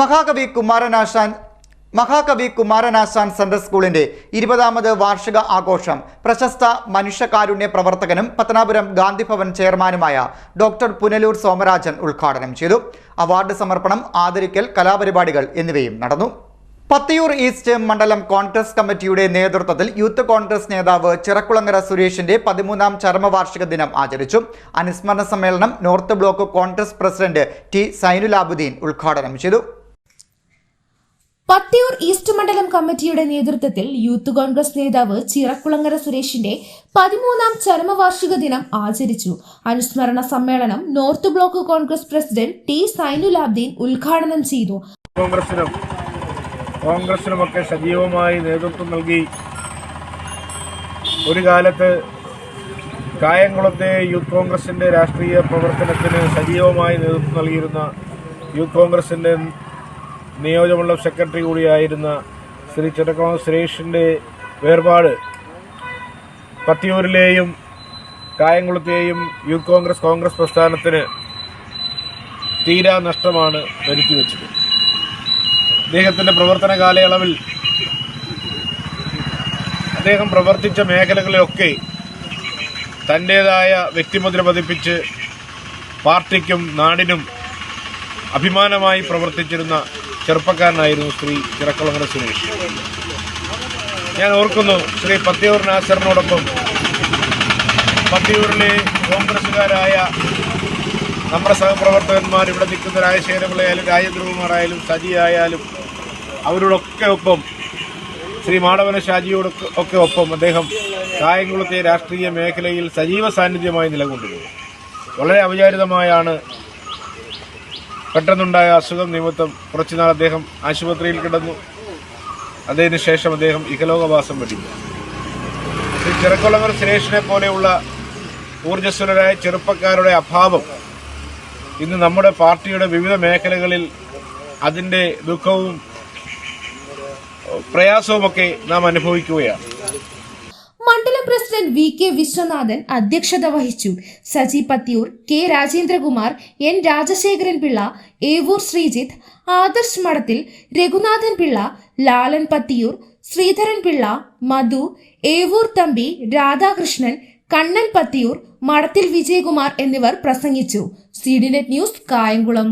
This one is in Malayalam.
മഹാകവി കുമാരനാശാൻ മഹാകവി കുമാരനാശാൻ സെൻട്രൽ സ്കൂളിന്റെ ഇരുപതാമത് വാർഷിക ആഘോഷം പ്രശസ്ത മനുഷ്യകാരുണ്യ പ്രവർത്തകനും പത്തനാപുരം ഗാന്ധിഭവൻ ചെയർമാനുമായ ഡോക്ടർ പുനലൂർ സോമരാജൻ ഉദ്ഘാടനം ചെയ്തു. അവാർഡ് സമർപ്പണം ആദരിക്കൽ കലാപരിപാടികൾ എന്നിവയും നടന്നു. പത്തിയൂർ ഈസ്റ്റ് മണ്ഡലം കോൺഗ്രസ് കമ്മിറ്റിയുടെ നേതൃത്വത്തിൽ യൂത്ത് കോൺഗ്രസ് നേതാവ് ചിറക്കുളങ്ങര സുരേഷിന്റെ പതിമൂന്നാം ചരമവാർഷിക ദിനം ആചരിച്ചു. അനുസ്മരണ സമ്മേളനം north block Congress president T Zainulabuddin ഉദ്ഘാടനം ചെയ്തു. പത്തിയൂർ ഈസ്റ്റ് മണ്ഡലം കമ്മിറ്റിയുടെ നേതൃത്വത്തിൽ യൂത്ത് കോൺഗ്രസ് നേതാവ് ചിറക്കുളങ്ങര സുരേഷിന്റെ പതിമൂന്നാം ചരമവാർഷിക ദിനം ആചരിച്ചു. അനുസ്മരണ സമ്മേളനം north block Congress president T Zainulabdeen ഉദ്ഘാടനം ചെയ്തു. കോൺഗ്രസിനും കോൺഗ്രസിനുമൊക്കെ സജീവമായി നേതൃത്വം നൽകി. ഒരു കാലത്ത് കായംകുളത്തെ യൂത്ത് കോൺഗ്രസിന്റെ രാഷ്ട്രീയ പ്രവർത്തനത്തിന് സജീവമായി നേതൃത്വം നൽകിയിരുന്ന യൂത്ത് കോൺഗ്രസിന്റെ നിയോജകമണ്ഡലം സെക്രട്ടറി കൂടിയായിരുന്ന ശ്രീ ചിറക്കുളം സുരേഷിന്റെ വേർപാട് പത്തിയൂരിലെയും കായംകുളത്തെയും യൂത്ത് കോൺഗ്രസ് കോൺഗ്രസ് പ്രസ്ഥാനത്തിന് തീരാ നഷ്ടമാണ് വരുത്തിവെച്ചത്. അദ്ദേഹത്തിന്റെ പ്രവർത്തന കാലയളവിൽ അദ്ദേഹം പ്രവർത്തിച്ച മേഖലകളിലൊക്കെ തന്റേതായ വ്യക്തിമുദ്ര പതിപ്പിച്ച് പാർട്ടിക്കും നാടിനും അഭിമാനമായി പ്രവർത്തിച്ചിരുന്ന ചെറുപ്പക്കാരനായിരുന്നു ശ്രീ ചിറക്കുളങ്ങര സുരേഷ്. ഞാൻ ഓർക്കുന്നു ശ്രീ പത്തിയൂർ നാസറിനോടൊപ്പം പത്തിയൂരിലെ കോൺഗ്രസ്സുകാരായ നമ്മുടെ സഹപ്രവർത്തകന്മാർ ഇവിടെ നിൽക്കുന്ന രാജശേഖരപിള്ളയായാലും രാജേന്ദ്രകുമാറായാലും സജി ആയാലും അവരോടൊക്കെ ഒപ്പം ശ്രീ മാടവന ഷാജിയോട് ഒക്കെ ഒപ്പം അദ്ദേഹം കായംകുളത്തെ രാഷ്ട്രീയ മേഖലയിൽ സജീവ സാന്നിധ്യമായി നിലകൊണ്ടിരുന്നു. വളരെ അവിചാരിതമായാണ് പെട്ടെന്നുണ്ടായ അസുഖം നിമിത്തം കുറച്ചുനാൾ അദ്ദേഹം ആശുപത്രിയിൽ കിടന്നു. അതിന് ശേഷം അദ്ദേഹം ഇഹലോകവാസം വെടിഞ്ഞു ശ്രീ ചെറുക്കുളങ്ങർ സുരേഷിനെ പോലെയുള്ള ഊർജസ്വലരായ ചെറുപ്പക്കാരുടെ അഭാവം ഇന്ന് നമ്മുടെ പാർട്ടിയുടെ വിവിധ മേഖലകളിൽ അതിന്റെ ദുഃഖവും പ്രയാസവുമൊക്കെ നാം അനുഭവിക്കുകയാണ്. മണ്ഡലം പ്രസിഡന്റ് വി കെ വിശ്വനാഥൻ അധ്യക്ഷത വഹിച്ചു. സജി പത്തിയൂർ കെ രാജേന്ദ്രകുമാർ എൻ രാജശേഖരൻ പിള്ള ഏവൂർ ശ്രീജിത്ത് ആദർശ് മഠത്തിൽ രഘുനാഥൻ പിള്ള ലാലൻ പത്തിയൂർ ശ്രീധരൻ പിള്ള മധു ഏവൂർ തമ്പി രാധാകൃഷ്ണൻ കണ്ണൻ പത്തിയൂർ മഠത്തിൽ വിജയകുമാർ എന്നിവർ പ്രസംഗിച്ചു. C news Kayamkulam.